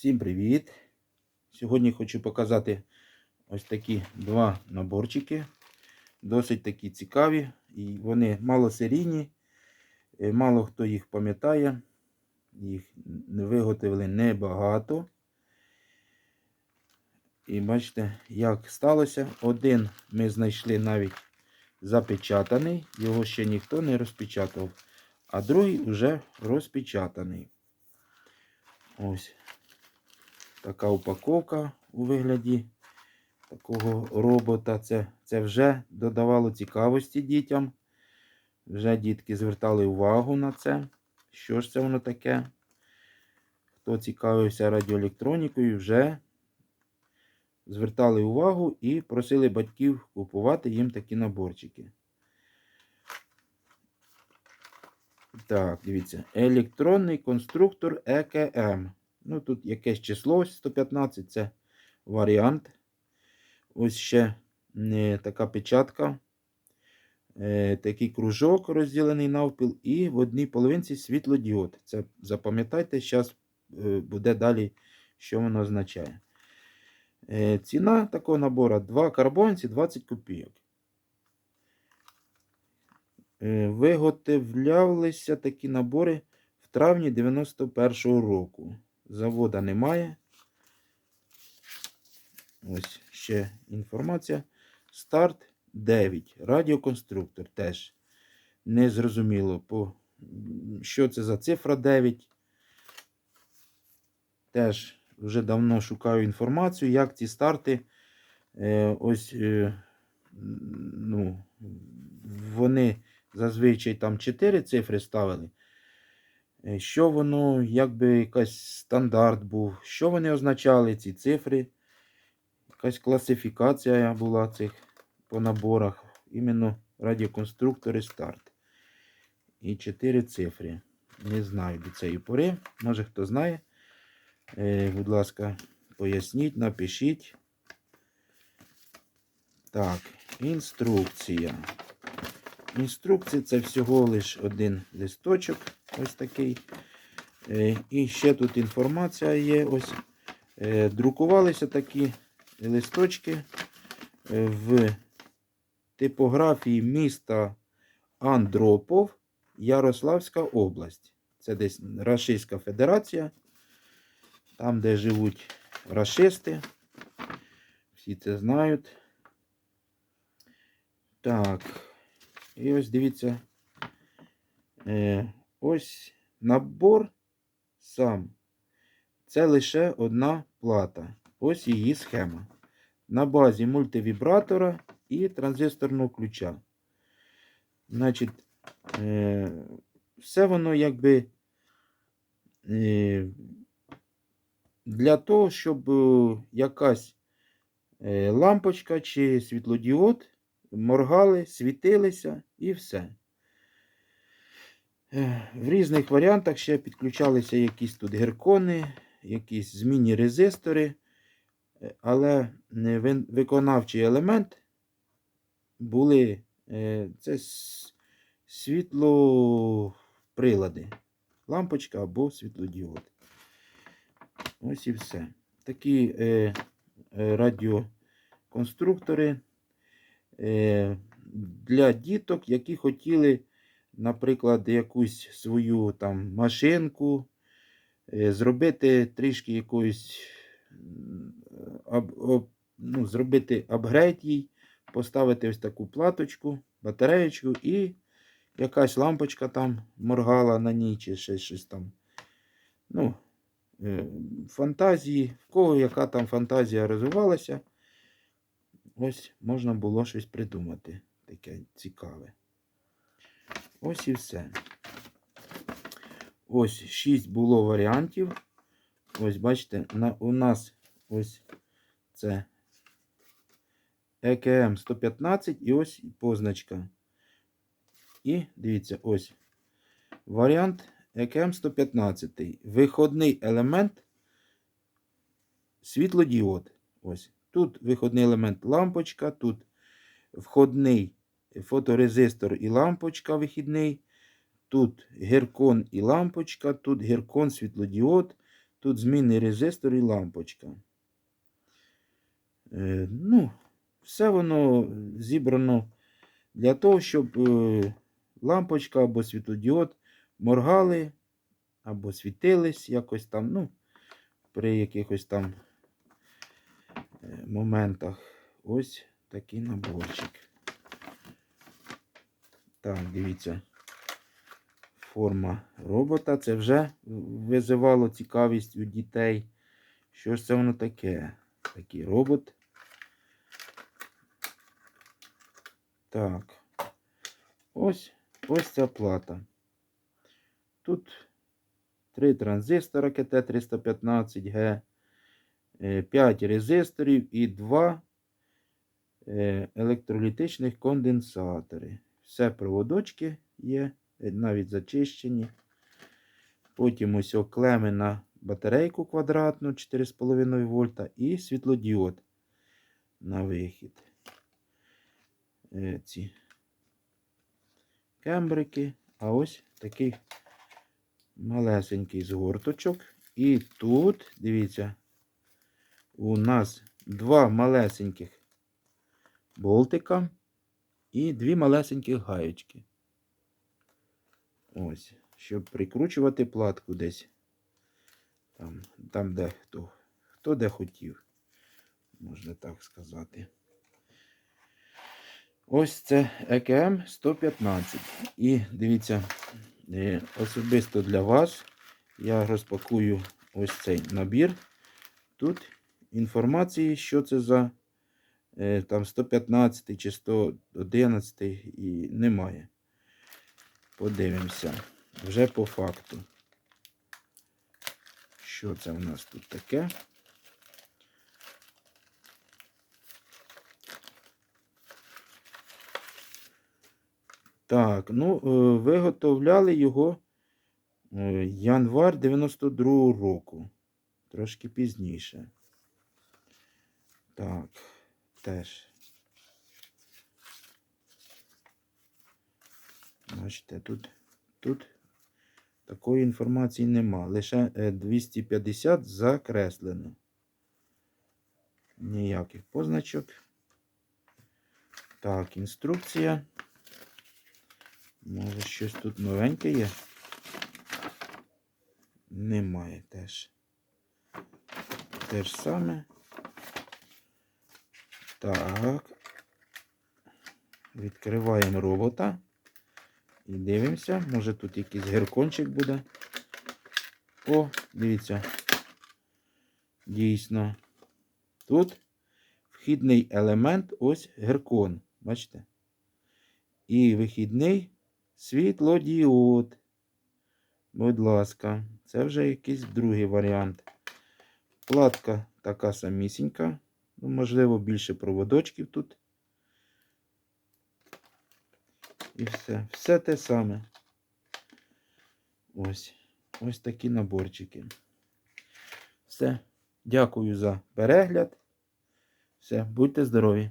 Всім привіт! Сьогодні хочу показати ось такі два наборчики. Досить такі цікаві. І вони малосерійні. Е, Мало хто їх пам'ятає. Їх виготовили небагато. І бачите, як сталося. Один ми знайшли навіть запечатаний, його ще ніхто не розпечатав, а другий вже розпечатаний. Ось така упаковка у вигляді такого робота. Це, це вже додавало цікавості дітям. Вже дітки звертали увагу на це. Що ж це воно таке? Хто цікавився радіоелектронікою, вже звертали увагу і просили батьків купувати їм такі наборчики. Так, дивіться. Електронний конструктор ЕКМ. Ну, тут якесь число ось 115 це варіант. Ось ще е, така печатка. Е, такий кружок розділений навпіл, і в одній половинці світлодіод. Це запам'ятайте, зараз е, буде далі, що воно означає. Ціна такого набору 2 карбонці 20 копійок. Виготовлялися такі набори в травні 91-го року. Завода немає. Ось ще інформація. Старт 9. Радіоконструктор теж незрозуміло, по... що це за цифра 9. Теж вже давно шукаю інформацію, як ці старти. Е, ось, е, ну, вони зазвичай там 4 цифри ставили. Е, Що воно, якби якийсь стандарт був, що вони означали, ці цифри. Якась класифікація була цих по наборах. Іменно радіоконструктори старт. І 4 цифри. Не знаю до цієї пори. Може хто знає. Е, будь ласка, поясніть, напишіть. Так, інструкція. Інструкція це всього лише один листочок. Ось такий. Е, І ще тут інформація є. Ось. Е, Друкувалися такі листочки е, в типографії міста Андропов, Ярославська область. Це десь Рашистська Федерація. Там, де живуть рашисти. Всі це знають. Так. І ось дивіться. Ось набор сам. Це лише одна плата. Ось її схема. На базі мультивібратора і транзисторного ключа. Значить, е, все воно якби е, для того, щоб е, якась лампочка чи світлодіод моргали, світилися і все. Е, В різних варіантах ще підключалися якісь тут геркони, якісь змінні резистори, Е, але виконавчий елемент були е, це світлоприлади, лампочка або світлодіод. Ось і все. Такі е, радіоконструктори е, для діток, які хотіли, наприклад, якусь свою там машинку, е, зробити трішки об, ну, зробити апгрейд їй, поставити ось таку платочку, батареєчку і якась лампочка там моргала на ній, чи ще щось там. Ну, е, фантазії, в кого яка там фантазія розвивалася, ось можна було щось придумати. Таке цікаве. Ось і все. Ось 6 було варіантів. Ось, бачите, на, у нас ось це ЕКМ 115 і ось позначка. І дивіться, ось варіант ЕКМ 115. Виходний елемент світлодіод. Ось. Тут виходний елемент лампочка, тут входний фоторезистор і лампочка вихідний. Тут геркон і лампочка, тут геркон світлодіод, Тут змінний резистор і лампочка. Е, ну, все воно зібрано для того, щоб е, лампочка або світлодіод моргали або світились якось там, ну, при якихось там е, моментах. Ось такий наборчик. Так, дивіться. Форма робота. Це вже визивало цікавість у дітей. Що ж це воно таке? Такий робот. Так. Ось ось ця плата. Тут три транзистора КТ-315Г, 5 резисторів і 2 електролітичних конденсатори. Все проводочки є, навіть зачищені. Потім ось клеми на батарейку квадратну 4,5 вольта і світлодіод на вихід. Е, Ці кембрики. А ось такий малесенький згорточок. І тут, дивіться, у нас два малесеньких болтика і дві малесеньких гаєчки. Ось, щоб прикручувати платку десь. Там, там де хто, хто де хотів, можна так сказати. Ось це ЕКМ 115. І дивіться, е, особисто для вас я розпакую ось цей набір. Тут інформації, що це за там 115 чи 111 і немає. Подивимося вже по факту. Що це в нас тут таке? Так, ну, е, виготовляли його е, январ 92-го року. Трошки пізніше. Так, теж. Бачите, тут, тут такої інформації нема. Лише е, 250 закреслено. Ніяких позначок. Так, інструкція. Може щось тут новеньке є? Немає теж. Те ж саме. Так. Відкриваємо робота. І дивимося. Може тут якийсь геркончик буде. О, дивіться. Дійсно. Тут вхідний елемент ось геркон. Бачите? І вихідний світлодіод. Будь ласка, це вже якийсь другий варіант. Платка така самісінька. Ну, можливо, більше проводочків тут. І все. Все те саме. Ось. Ось такі наборчики. Все. Дякую за перегляд. Все, будьте здорові!